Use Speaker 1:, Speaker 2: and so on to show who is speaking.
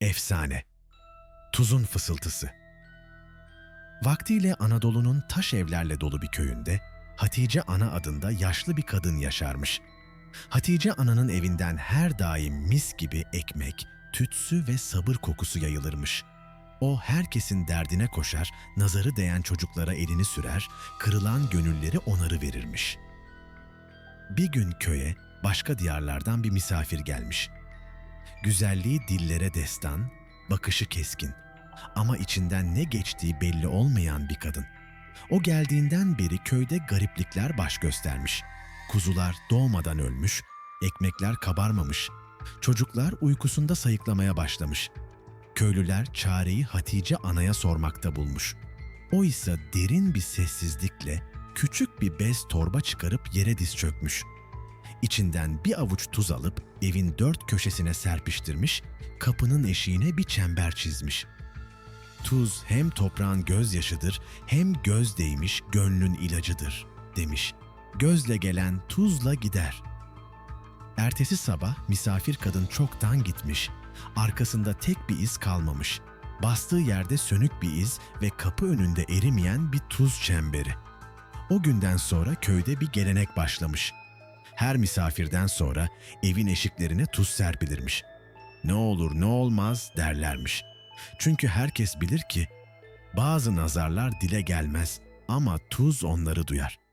Speaker 1: Efsane. Tuzun fısıltısı. Vaktiyle Anadolu'nun taş evlerle dolu bir köyünde Hatice Ana adında yaşlı bir kadın yaşarmış. Hatice Ana'nın evinden her daim mis gibi ekmek, tütsü ve sabır kokusu yayılırmış. O herkesin derdine koşar, nazarı değen çocuklara elini sürer, kırılan gönülleri onarı verirmiş. Bir gün köye başka diyarlardan bir misafir gelmiş. Güzelliği dillere destan, bakışı keskin ama içinden ne geçtiği belli olmayan bir kadın. O geldiğinden beri köyde gariplikler baş göstermiş. Kuzular doğmadan ölmüş, ekmekler kabarmamış, çocuklar uykusunda sayıklamaya başlamış. Köylüler çareyi Hatice anaya sormakta bulmuş. O ise derin bir sessizlikle küçük bir bez torba çıkarıp yere diz çökmüş. İçinden bir avuç tuz alıp evin dört köşesine serpiştirmiş, kapının eşiğine bir çember çizmiş. Tuz hem toprağın gözyaşıdır hem göz değmiş gönlün ilacıdır demiş. Gözle gelen tuzla gider. Ertesi sabah misafir kadın çoktan gitmiş. Arkasında tek bir iz kalmamış. Bastığı yerde sönük bir iz ve kapı önünde erimeyen bir tuz çemberi. O günden sonra köyde bir gelenek başlamış. Her misafirden sonra evin eşiklerine tuz serpilirmiş. Ne olur ne olmaz derlermiş. Çünkü herkes bilir ki bazı nazarlar dile gelmez ama tuz onları duyar.